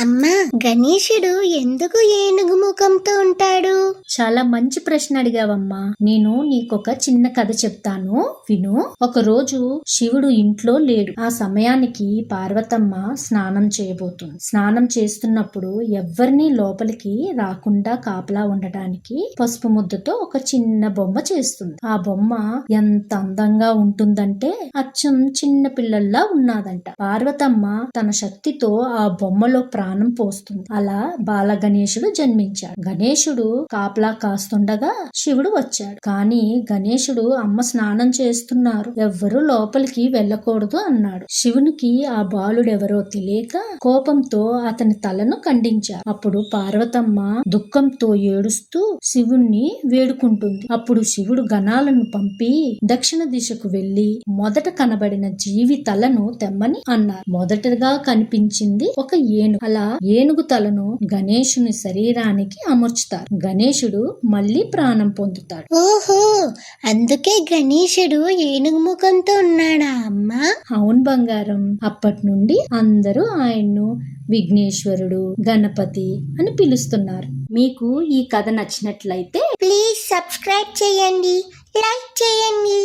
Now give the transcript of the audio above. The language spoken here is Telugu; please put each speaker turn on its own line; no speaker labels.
అమ్మా గణేశుడు ఎందుకు ఏనుగు ముఖంతో ఉంటాడు?
చాలా మంచి ప్రశ్న అడిగావమ్మా. నేను నీకొక చిన్న కథ చెప్తాను. విను. ఒక రోజు శివుడు ఇంట్లో లేడు. ఆ సమయానికి పార్వతమ్మ స్నానం చేయబోతుంది. స్నానం చేస్తున్నప్పుడు ఎవ్వరిని లోపలికి రాకుండా కాపలా ఉండటానికి పసుపు ముద్దతో ఒక చిన్న బొమ్మ చేస్తుంది. ఆ బొమ్మ ఎంత అందంగా ఉంటుందంటే అచ్చం చిన్న పిల్లల్లా ఉన్నాదంట. పార్వతమ్మ తన శక్తితో ఆ బొమ్మలో ప్రాణం పోస్తుంది. అలా బాల గణేశుడు జన్మించాడు. గణేశుడు కాపలా కాస్తుండగా శివుడు వచ్చాడు. కానీ గణేశుడు అమ్మ స్నానం చేస్తున్నారు. ఎవ్వరూ లోపలికి వెళ్ళకూడదు అన్నాడు. శివునికి ఆ బాలుడెవరో తెలియక కోపంతో అతని తలను ఖండించారు అప్పుడు పార్వతమ్మ దుఃఖంతో ఏడుస్తూ శివుణ్ణి వేడుకుంటుంది. అప్పుడు శివుడు గణాలను పంపి దక్షిణ దిశకు వెళ్ళి మొదట కనబడిన జీవి తలను తెమ్మని అన్నారు. మొదటగా కనిపించింది ఒక ఏనుగు. అలా ఏనుగు తలను గణేశుని శరీరానికి అమర్చుతారు. గణేశుడు మళ్ళీ ప్రాణం పొందుతాడు.
ఓహో! అందుకే గణేశుడు ఏనుగు ముఖంతో ఉన్నాడా అమ్మా?
అవును బంగారం. అప్పటి నుండి అందరూ ఆయన్ను విఘ్నేశ్వరుడు గణపతి అని పిలుస్తున్నారు. మీకు ఈ కథ నచ్చినట్లయితే
ప్లీజ్ సబ్స్క్రైబ్ చేయండి. లైక్ చేయండి.